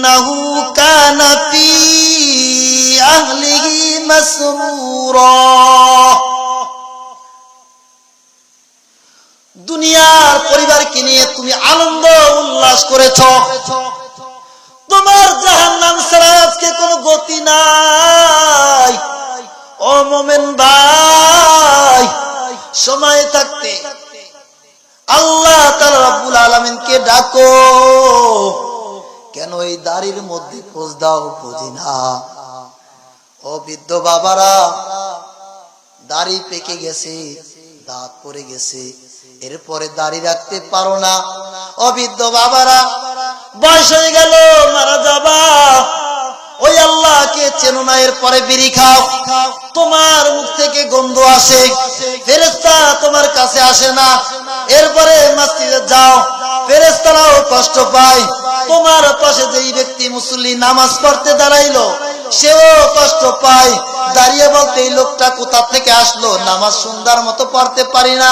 ইন্নাহু কানা ফি আহলিহি মাসরুরা দুনিয়ার পরিবারকে নিয়ে তুমি আনন্দ উল্লাস করেছ। তোমার জাহান্নাম ছাড়া আজকে কোনো গতি নাই। ও মোমেন ভাই, সময় থাকতে আল্লাহ তাআলা রাব্বুল আলামিনকে ডাকো। কেন এই দাড়ির মধ্যে খোঁজ দাও বুঝি না ও বৃদ্ধ বাবারা, দাড়ি পেকে গেছে দাঁত পড়ে গেছে, এরপরে দাড়ি রাখতে পারো না। অবিদ্ধ বাবারা, বয়স হয়ে গেল, মারা যাবা। ওই আল্লাহকে চেনো না, এরপরে বিড়ি খাও। তোমার মুখ থেকে গন্ধ আসে ফেরেস্তা তোমার কাছে আসে না। এরপরে মসজিদে যাও। ফেরেস্তারাও কষ্ট পায়। তোমার পাশে যেই ব্যক্তি মুসল্লি নামাজ পড়তে দাঁড়াইলো, সেও কষ্ট পায়। দাঁড়িয়ে বলতে এই লোকটা কোথা থেকে আসলো? নামাজ সুন্দর মতো পড়তে পারি না।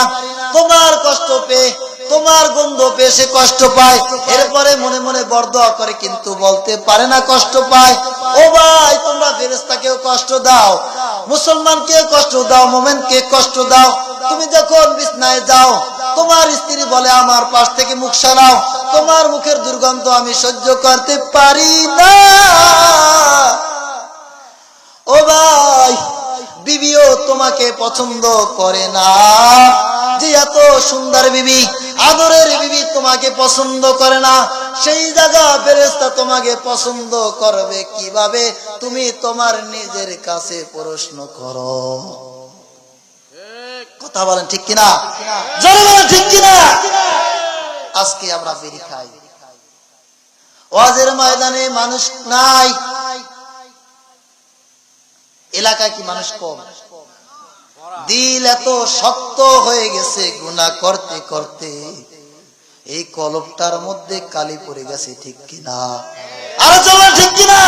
তোমার কষ্ট পেয়ে, তোমার গন্ধ পেয়ে সে কষ্ট পায়। এরপরে মনে মনে বরদোয়া করে কিন্তু বলতে পারে না কষ্ট পায়। ও ভাই, তোমরা ফেরেস্তাকেও কষ্ট দাও। মুসলমানকেও কষ্ট দাও, মোমেনকে কষ্ট দাও। তুমি যখন বিছনায় যাও তোমার স্ত্রী বলে আমার পাশ থেকে মুখ সারাও। তোমার মুখের দুর্গন্ধ আমি সহ্য করতে পারি না। ও ভাই, বিবিও তোমাকে পছন্দ করে না। যে এত সুন্দর বিবি, আদরের বিবি তোমাকে পছন্দ করে না। সেই জায়গা ফেরেস্তা তোমাকে পছন্দ করবে কীভাবে? তুমি তোমার নিজের কাছে প্রশ্ন করো। কথা বলেন ঠিক কিনা? জোরে বলেন ঠিক কিনা? আজকে আমরা বেরি খাই। ওয়াজের ময়দানে মানুষ নাই। এলাকায় কি মানুষ কম? দিল এত শক্ত হয়ে গেছে, গুণা করতে করতে। এই কলপটার মধ্যে কালি পড়ে গেছে, ঠিক কিনা? আরে চলো ঠিক কিনা?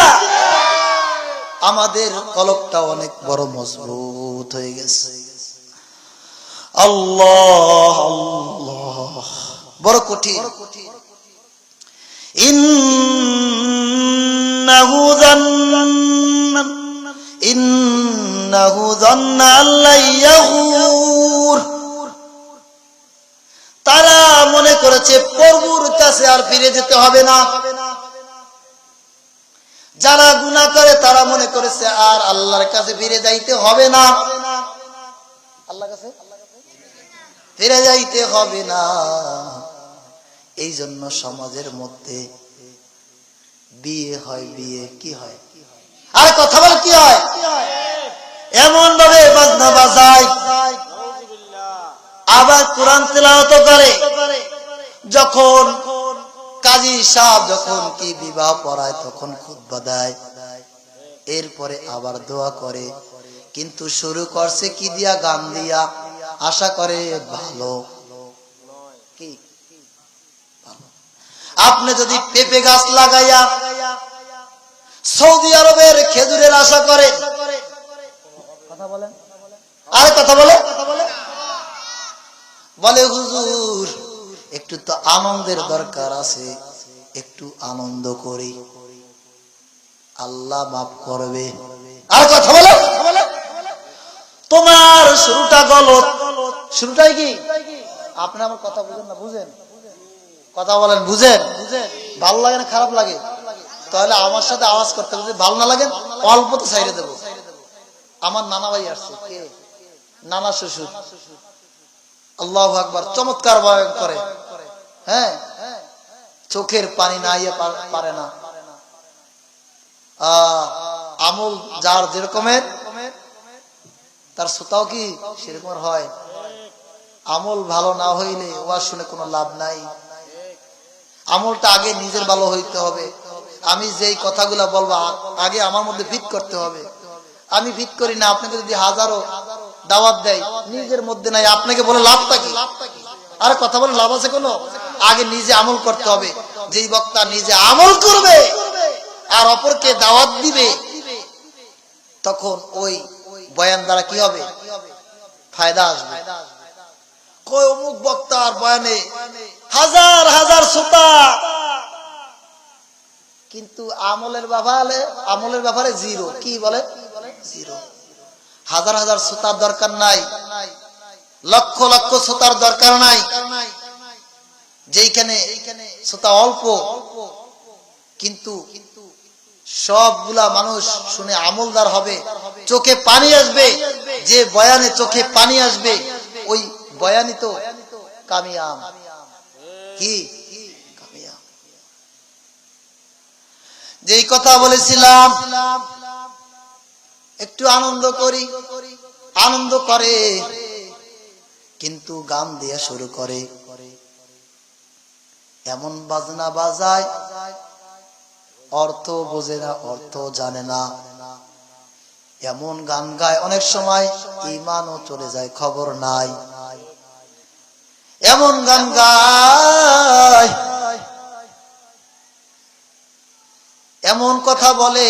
আমাদের কলপটা অনেক বড় মজবুত হয়ে গেছে। তারা মনে করেছে, প্রভুর কাছে আর ফিরে যেতে হবে না। যারা গুনাহ করে, তারা মনে করেছে, আর আল্লাহর কাছে ফিরে যাইতে হবে না। আল্লাহ কাছে? ফিরে যাইতে হবে না। এই জন্য সমাজের মধ্যে বিয়ে হয়, বিয়ে কি হয়? আর কথা বল, কি হয়? এমন ভাবে বাজনা বাজায়। আবার কোরআন তেলাওয়াত করে। যখন কাজী সাহেব যখন কি বিবাহ পড়ায়, তখন খুতবা দেয়। এরপরে আবার দোয়া করে। কিন্তু শুরু করছে কি দিয়া, গান দিয়া। আশা করে ভালো। কি? আপনি যদি পেঁপে গাছ লাগাইয়া সৌদি আরবের খেজুরের আশা করে আরে কথা বলে বলে, হুজুর, একটু তো আনন্দের দরকার আছে, একটু আনন্দ করি। আল্লাহ মাফ করবে। আর কথা বলো তোমার শুরুটা গলত। শুরুটাই কি? আপনি আমার কথা বুঝেন না, বুঝেন? কথা বলেন, বুঝেন? ভালো লাগে না, খারাপ লাগে? তাহলে আমার সাথে আওয়াজ করতে যদি ভালো না লাগে অল্প তো সাইডে দেবো। আমার নানা ভাই আসছে, কে? নানা শ্বশুর। আল্লাহ আকবার, চমৎকার বয়ান করে। হ্যাঁ? চোখের পানি না ইয়ে পারে না। আমল যার যেরকমের, তার শ্রোতাও কি সেরকম হয়? আমল ভালো না হইলে ওয়াজ শুনে কোনো লাভ নাই। আমলটা আগে নিজের ভালো হইতে হবে। আমি যেই কথাগুলা বলব, আগে আমার মধ্যে ফিট করতে হবে। আমি ফিট করি না, আপনাকে যদি হাজারো দাওয়াত দেয়, নিজের মধ্যে নাই, আপনাকে বলে লাভটা কি? আরে কথা বলে লাভ আছে কোনো? আগে নিজে আমল করতে হবে। যেই বক্তা নিজে আমল করবে আর অপরকে দাওয়াত দিবে, তখন ওই বয়ান দ্বারা কি হবে? ফায়দা আসবে। অমুক বক্তার বয়ানে, হাজার হাজার শ্রোতা। কিন্তু আমলের ব্যাপারে আমলের ব্যাপারে জিরো। কি বলে? জিরো। হাজার হাজার শ্রোতার দরকার নাই। লক্ষ লক্ষ শ্রোতার দরকার নাই। যেইখানে শ্রোতা অল্প, কিন্তু সবগুলা মানুষ শুনে আমলদার হবে। চোখে পানি আসবে। যে বয়ানে চোখে পানি আসবে, ওই বয়ানি তো কামিয়াম কি? কামিয়াম যেই কথা বলেছিলাম, একটু আনন্দ করি, আনন্দ করে, কিন্তু গান দিয়ে শুরু করে। এমন বাজনা বাজায়, অর্থ বোঝে না, অর্থ জানে না। এমন গান গায়, অনেক সময় ইমানও চলে যায়, খবর নাই। এমন গান গায়, এমন কথা বলে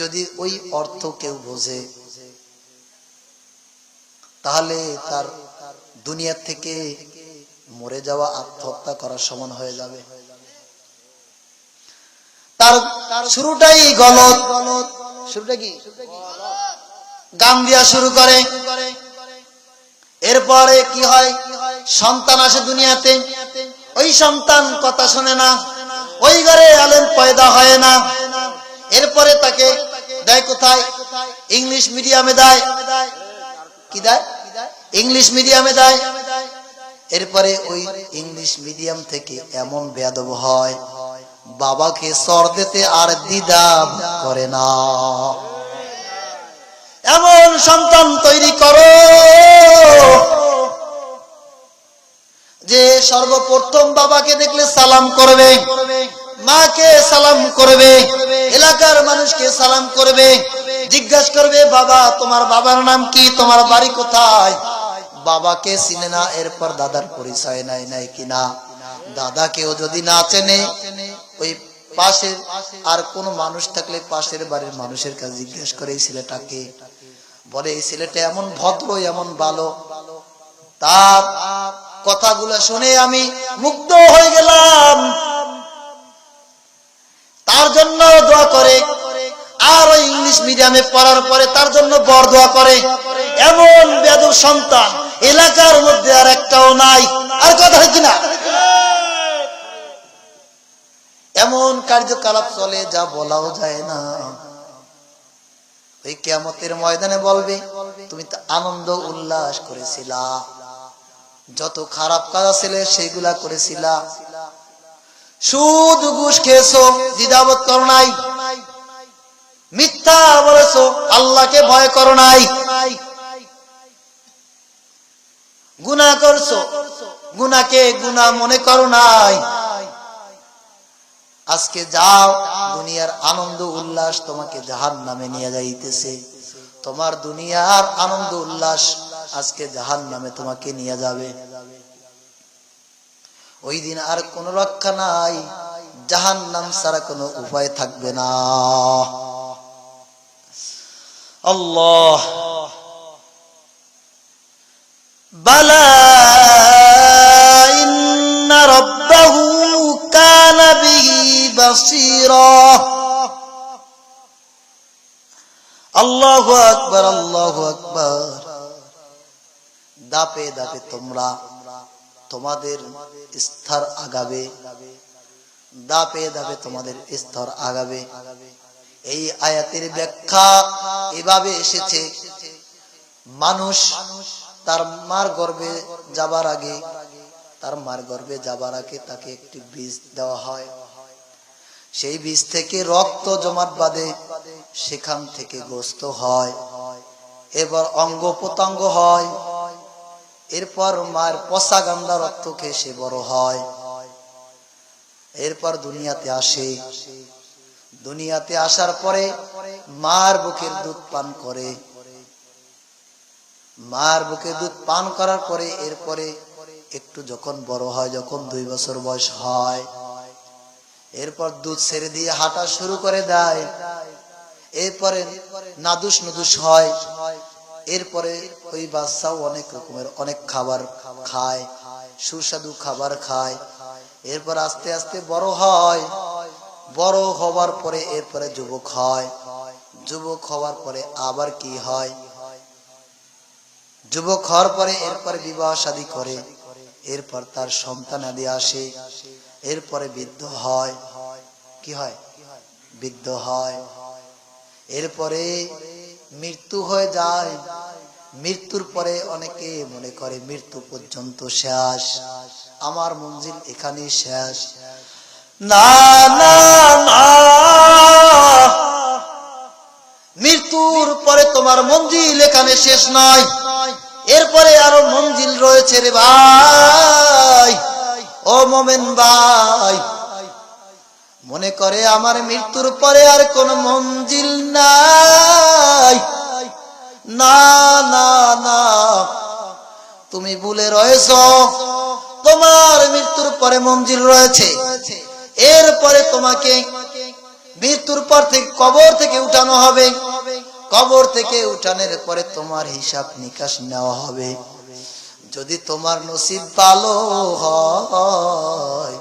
যদি ওই অর্থ কেউ বোঝে, তাহলে তার দুনিয়া থেকে মরে যাওয়া আত্মহত্যা করার সমান হয়ে যাবে। তার শুরুটাই গলত। শুরুটা কি? গান দিয়া শুরু করে। এরপরে কি হয়? সন্তান আসে দুনিয়াতে, ওই সন্তান কথা শোনে না, ওই ঘরে আলেম পয়দা হয় না। এরপরে তাকে দেয় কোথায়? ইংলিশ মিডিয়ামে দেয়। কি দেয়? ইংলিশ মিডিয়ামে দেয়। এরপরে ওই ইংলিশ মিডিয়াম থেকে এমন বেয়াদব হয়, বাবাকে সর দিতে আর দ্বিধা করে না। এমন সন্তান তৈরি করো। সর্বপ্রথম বাবাকে দেখলে সালাম করবে। মাকে সালাম করবে। এলাকার মানুষকে সালাম করবে। জিজ্ঞাসা করবে, বাবা, তোমার বাবার নাম কি? তোমার বাড়ি কোথায়? বাবাকে চিনে না, এরপর দাদার পরিচয় নাই নাই কিনা। দাদাকেও যদি না চেনে, ওই পাশের আর কোন মানুষ থাকলে পাশের বাড়ির মানুষের কাছে জিজ্ঞেস করে, এই ছেলেটাকে বলে, এই ছেলেটা এমন ভদ্র, এমন ভালো। তার কথাগুলো শুনে আমি মুগ্ধ হয়ে গেলাম। তার জন্য দোয়া করে। আর ওই ইংলিশ মিডিয়ামে পড়ার পরে তার জন্য বর দোয়া করে। এমন বেদব সন্তান এলাকার মধ্যে আর একটাও নাই। আর কথা হয় কিনা? এমন কার্যকলাপ চলে যা বলাও যায় না। ওই কেমতের ময়দানে বলবে, তুমি তো আনন্দ উল্লাস করেছিলা। যত খারাপ কাজ ছিল সেগুলা করেছিলা। সুদ, ঘুষ খেয়েছো, দ্বিধাবোধ করো নাই। মিথ্যা বলেছ, আল্লাহকে ভয় করো নাই। গুণা করছ গুনাকে গুণা মনে করো নাই। আজকে যাও, দুনিয়ার আনন্দ উল্লাস তোমাকে জাহান নামে নিয়ে যাইতেছে। তোমার দুনিয়ার আনন্দ উল্লাস আজকে জাহান নামে তোমাকে নিয়ে যাবে। ওই দিন আর কোন রক্ষা নাই জাহান নাম ছাড়া কোনো উপায় থাকবে না। আল্লাহ। বালা ইন্না রব্বাহু কানা আল্লাহু আকবার আল্লাহু আকবার। দাপে দাপে তোমরা তোমাদের স্তর আগাবে। দাপে দাপে তোমাদের স্তর আগাবে। এই আয়াতের ব্যাখ্যা এভাবে এসেছে। মানুষ তার মার গর্ভে যাবার আগে, তার মার গর্ভে যাবার আগে তাকে একটি বীজ দেওয়া হয়। সেই বীজ থেকে রক্ত জমাট বাঁধে, সেখান থেকে গোস্ত হয়। এবার অঙ্গ প্রত্যঙ্গ হয়। এরপর মায়ের পচা গান্দা রক্ত খেয়ে সে বড় হয়। এরপর দুনিয়াতে আসে। দুনিয়াতে আসার পরে মার বুকের দুধ পান করে। মার বুকে দুধ পান করার পরে এরপরে একটু যখন বড় হয়, যখন দুই বছর বয়স হয়, এরপর দুধ ছেড়ে দিয়ে হাঁটা শুরু করে দেয়। এরপরে নাদুস নুদুস হয়। এরপরে ওই বাচ্চাও অনেক রকমের, অনেক খাবার খায়, সুস্বাদু খাবার খায়। এরপর আস্তে আস্তে বড় হয়। বড় হওয়ার পরে এরপরে যুবক হয়। যুবক হওয়ার পরে আবার কি হয়? যুবক হওয়ার পরে এরপরে বিবাহ শাদী করে। এরপর তার সন্তান আদি আসে। এরপরে বৃদ্ধ হয়। কি হয়? বৃদ্ধ হয়। এরপরে মৃত্যু হয়ে যায়। মৃত্যুর পরে অনেকে মনে করে মৃত্যু পর্যন্ত শেষ। আমার মঞ্জিল এখানেই শেষ। না না মৃত্যুর পরে তোমার মঞ্জিল এখানে শেষ নয় এরপরে আরও মঞ্জিল রয়েছে রে ভাই। ও মোমেন ভাই। মনে করে আমার মৃত্যুর পরে আর কোন মঞ্জিল নাই। না না না। তুমি ভুলে রয়েছ, তোমার মৃত্যুর পরে মঞ্জিল রয়েছে। এরপরে তোমাকে মৃত্যুর পর থেকে কবর থেকে উঠানো হবে। কবর থেকে উঠানোর পরে তোমার হিসাব নিকাশ নেওয়া হবে। যদি তোমার নসিব ভালো হয়,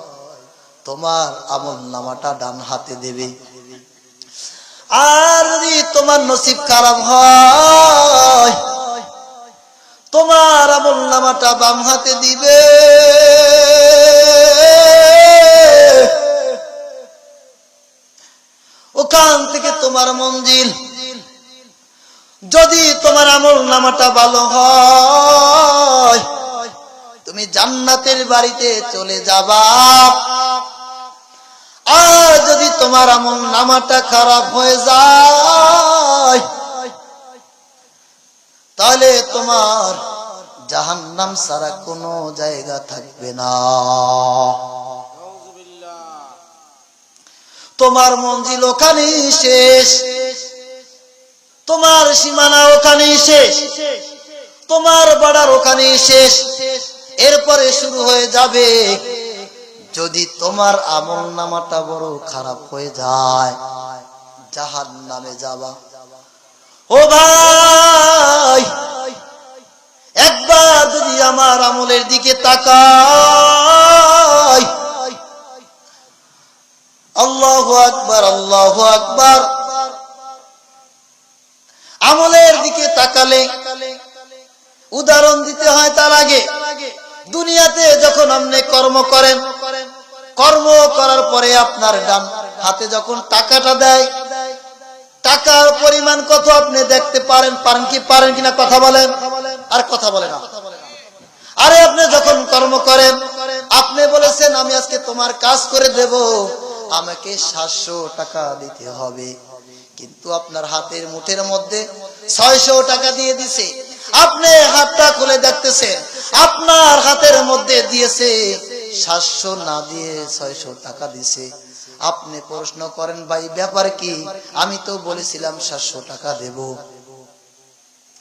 তোমার আমল নামাটা ডান হাতে দেবে। আর তোমার নসিব খারাপ হয়। তোমার আমল নামাটা বাম হাতে দিবে। ওখান থেকে তোমার মঞ্জিল। যদি তোমার আমল নামাটা ভালো হয়, তুমি জান্নাতের বাড়িতে চলে যাবা। আর যদি তোমার আমল নামাটা খারাপ হয়ে যায়, তাহলে তোমার জাহান্নাম ছাড়া কোনো জায়গা থাকবে না। তোমার মঞ্জিল ওখানেই শেষ। তোমার সীমানা ওখানেই শেষ। তোমার বাড়ার ওখানেই শেষ। এরপরে শুরু হয়ে যাবে যদি তোমার আমল নামাটা বড় খারাপ হয়ে যায় জাহান নামে যাবা। ও ভাই, একবার যদি আমার আমলের দিকে তাকাই, আল্লাহু আকবার আল্লাহু আকবার। আমলের দিকে তাকালে উদাহরণ দিতে হয় তার আগে। দুনিয়াতে যখন আপনি কর্ম করেন কর্ম করার পরে আপনার ডান হাতে যখন টাকাটা দেয়, টাকার পরিমাণ কত আপনি দেখতে পারেন পারেন কি, পারেন কিনা কথা বলেন? আর কথা বলে না। আরে আপনি যখন কর্ম করেন, আপনি বলেছেন, আমি আজকে তোমার কাজ করে দেব, আমাকে সাতশো টাকা দিতে হবে। কিন্তু আপনার হাতের মুঠের মধ্যে ছয়শো টাকা দিয়ে দিছে। আপনি হাতটা খুলে দেখতেছেন, আপনার হাতের মধ্যে দিয়েছে সাতশো না দিয়ে ছয়শো টাকা দিছে। আপনি প্রশ্ন করেন, ভাই, ব্যাপার কি? আমি তো বলেছিলাম সাতশো টাকা দেব।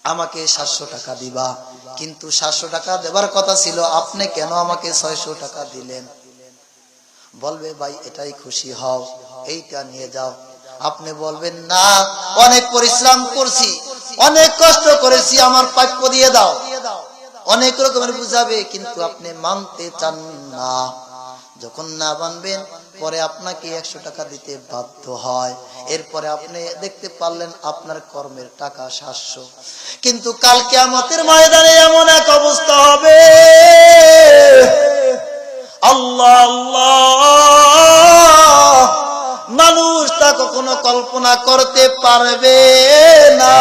আমাকে সাতশো টাকা দিবা। কিন্তু সাতশো টাকা দেবার কথা ছিল, আপনি কেন আমাকে ছয়শো টাকা দিলেন? বলবে, ভাই, এটাই খুশি হও, এইটা নিয়ে যাও। আপনি বলবেন, না, অনেক পরিশ্রম করছি, অনেক কষ্ট করেছি, আমার প্রাপ্য দিয়ে দাও। অনেক রকমের বুঝাবে, কিন্তু আপনি মানতে চান না। যখন না মানবেন পরে আপনাকে একশো টাকা দিতে বাধ্য হয়। এরপরে আপনি দেখতে পারলেন আপনার কর্মের টাকা সাতশো। কিন্তু কালকে আমাদের ময়দানে এমন এক অবস্থা হবে। আল্লাহ আল্লাহ। মানুষ তা কখনো কল্পনা করতে পারবে না।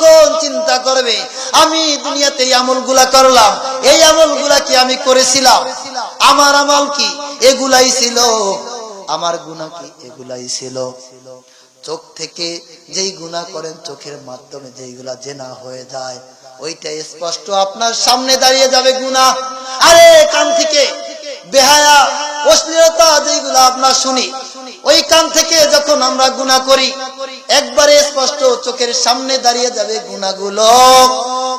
তখন চিন্তা করবে? আমি দুনিয়াতে এই আমলগুলা করলাম। এই আমলগুলা কি আমি করেছিলাম? আমার আমল কি? এগুলাই ছিল। আমার গুণা কি? এগুলাই ছিল। চোখ থেকে যেই গুণা করেন, চোখের মাধ্যমে যেইগুলা জেনা হয়ে যায় ওইটা স্পষ্ট। আপনার সামনে দাঁড়িয়ে যাবে গুণা আরে কান থেকে বেহায়া, অশ্লীলতা যেগুলো আপনার শুনি ওই কান থেকে যখন আমরা গুণা করি, একবারে স্পষ্ট চোখের সামনে দাঁড়িয়ে যাবে গুণাগুলো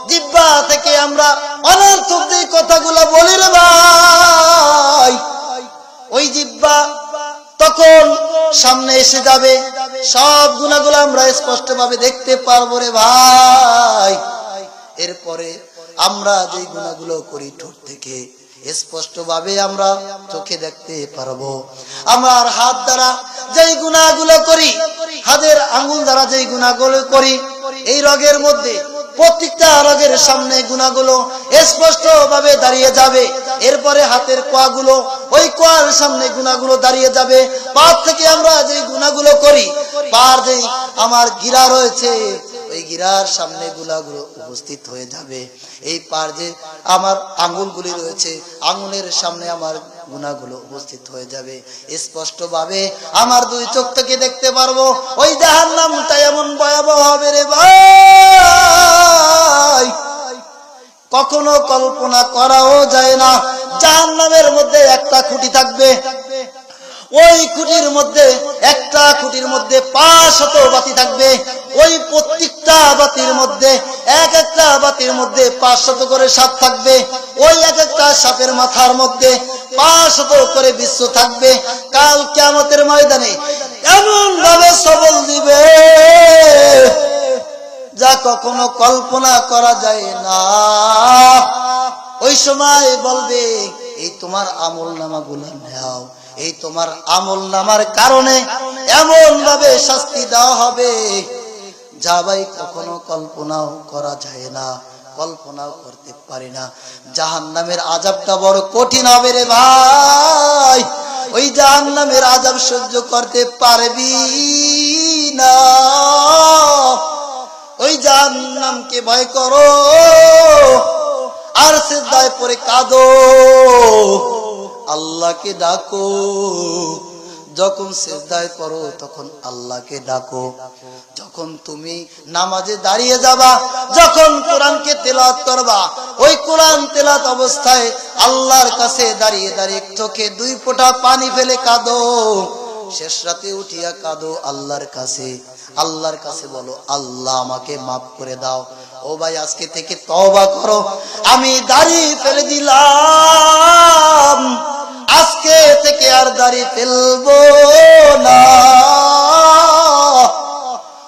জিব্বা থেকে আমরা অনর্থক যে কথাগুলো বলি রে ভাই, ওই জিব্বা তখন সামনে এসে যাবে। সব গুণাগুলো আমরা স্পষ্ট ভাবে দেখতে পারব রে ভাই। এরপরে আমরা যে গুণাগুলো করি ঠোঁট থেকে স্পষ্ট ভাবে আমরা চোখে দেখতে পারব। আমার হাত দ্বারা যেই গুণাগুলো করি, হাতের আঙ্গুল দ্বারা যেই গুণাগুলো করি, এই রগের মধ্যে প্রত্যেকটা রগের সামনে গুণাগুলো স্পষ্ট ভাবে দাঁড়িয়ে যাবে। এরপরে হাতের কোয়াগুলো, ওই কোয়ার সামনে গুণাগুলো দাঁড়িয়ে যাবে। পার থেকে আমরা যে গুণাগুলো করি, পার যেই আমার গিরা রয়েছে ওই গিরার সামনে গুলাগুলো উপস্থিত হয়ে যাবে। এই পার যে আমার আঙ্গুলগুলি রয়েছে আঙ্গুলের সামনে আমার গুণাগুলো উপস্থিত হয়ে যাবে। স্পষ্ট ভাবে আমার দুই চোখ থেকে দেখতে পারব, ওই জাহার নামটা এমন ভয়াবহ হবে রে ভাই। কখনো কল্পনা করাও যায় না জাহান নামের মধ্যে একটা খুঁটি থাকবে ওই খুঁটির মধ্যে, একটা খুঁটির মধ্যে পাঁচশত বাতি থাকবে। ওই প্রত্যেকটা বাতির মধ্যে, এক একটা বাতির মধ্যে পাঁচ শত করে সাপ থাকবে। ওই এক একটা সাপের মাথার মধ্যে পাঁচশত করে বিশ্ব থাকবে। কাল কেমতের ময়দানে এমন ভাবে সবল দিবে, যা কখনো কল্পনা করা যায় না। ওই সময় বলবে, এই তোমার আমল নামা গুলা এই তোমার আমল নামার কারণে এমন ভাবে শাস্তি দেওয়া হবে। যা ভাই কখনো কল্পনাও করা যায় না, কল্পনাও করতে পারি না। জাহান নামের আজাবটা বড় কঠিন হবে রে ভাই। ওই জাহান নামের আজাব সহ্য করতে পারবি না। ওই জাহান্নামকে ভয় করো। আর সিদ্ধায় পরে কাঁদো। আল্লাহকে ডাকো। যখন সেজদায় করো তখন আল্লাহকে ডাকো। যখন তুমি নামাজে দাঁড়িয়ে যাবা, যখন কোরআনকে তেলাত করবা, ওই কোরআন তেলাত অবস্থায় আল্লাহর কাছে দাঁড়িয়ে দাঁড়িয়ে চোখে দুই ফোঁটা পানি ফেলে কাঁদো। শেষ রাতে উঠিয়া কাঁদো আল্লাহর কাছে। আল্লাহর কাছে বলো, আল্লাহ আমাকে মাফ করে দাও। ও ভাই, আজকে থেকে তওবা করো। আমি দাড়ি ফেলে দিলাম। আজকে থেকে আর দাড়ি ফেলব না।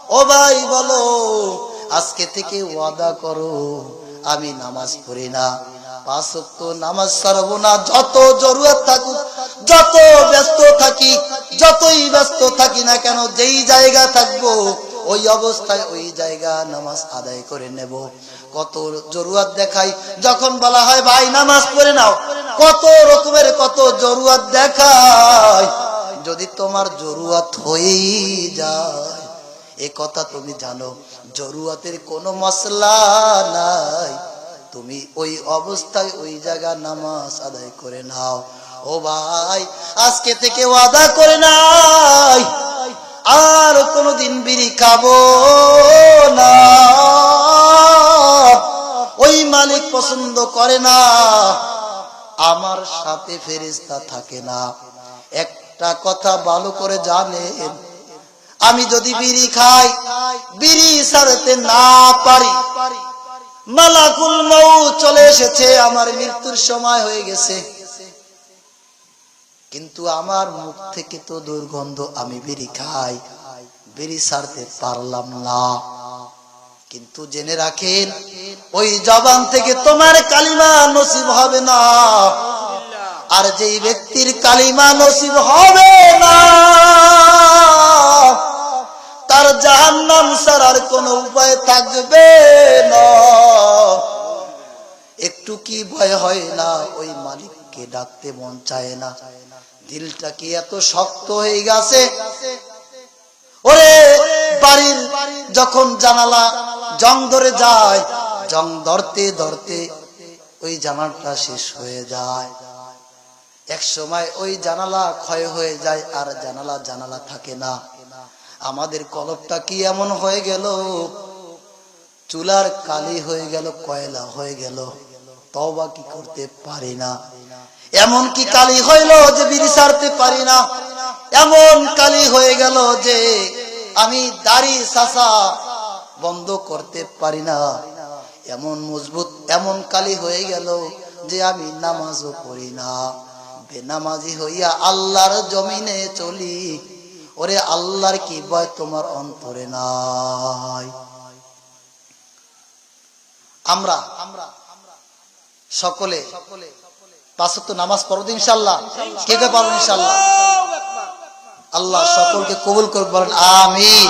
ও ভাই, বলো, আজকে থেকে ওয়াদা করো, আমি নামাজ পড়ি না। পাঁচ নামাজ ছাড়ব না। যত জরুরত থাকুক, যত ব্যস্ত থাকি, যতই ব্যস্ত থাকি না কেন, যেই জায়গা থাকব ওই অবস্থায় ওই জায়গা নামাজ আদায় করে নেব। কত জরুরত দেখাই। যখন বলা হয়, ভাই, নামাজ পড়ে নাও। কত রকমের কত জরুরত দেখায় যদি তোমার জরুরত হয়েই যায়, এ কথা তুমি জানো জরুরতের কোনো মশলা নাই। তুমি ওই অবস্থায় ওই জায়গা নামাজ আদায় করে নাও। ও ভাই, আজকে থেকে ওয়াদা করে নাই। আর কোনোদিন বিড়ি খাব না। ওই মালিক পছন্দ করে না। আমার সাথে ফেরিস্তা থাকে না। একটা কথা ভালো করে জানেন, আমি যদি বিড়ি খাই, বিড়ি ছাড়তে না পারি। মালাকুল মৌ চলে এসেছে, আমার মৃত্যুর সময় হয়ে গেছে। কিন্তু আমার মুখ থেকে তো দুর্গন্ধ আমি বিড়ি খাই। বিড়ি ছাড়তে পারলাম না। কিন্তু জেনে রাখেন, ওই জবান থেকে তোমার কালিমা নসিব হবে না। আর যেই ব্যক্তির কালিমা নসিব হবে না, তার জাহান্নাম ছাড়ার কোন উপায় থাকবে না। একটু কি ভয় হয় না, ওই মালিককে ডাকতে মন চায় না। দিলটা কি এত শক্ত হয়ে গেছে? ওরে, বাড়ির যখন জানালা জং ধরে যায়, জং ধরতে ধরতে ওই জানালাটা শেষ হয়ে যায়। এক সময় ওই জানালা ক্ষয় হয়ে যায়, আর জানালা জানালা থাকে না। আমাদের কলপটা কি এমন হয়ে গেল? চুলার কালি হয়ে গেল, কয়লা হয়ে গেল। তবা কি করতে পারি না। এমন কি কালি হইল যে বিড়ি ছাড়তে পারি না এমন কালি হয়ে গেল যে আমি দাড়ি সাসা বন্ধ করতে পারি না এমন মজবুত এমন কালি হয়ে গেল যে আমি নামাজও পড়ি না বেনামাজি হইয়া আল্লাহর জমিনে চলি ওরে আল্লাহর কি ভয় তোমার অন্তরে নাই আমরা সকলে সকলে পাঁচ তো নামাজ পড়ো ইনশাল্লাহ কে কে পারো ইনশাল্লাহ আল্লাহ সকলকে কবুল করুক বলেন আমিন।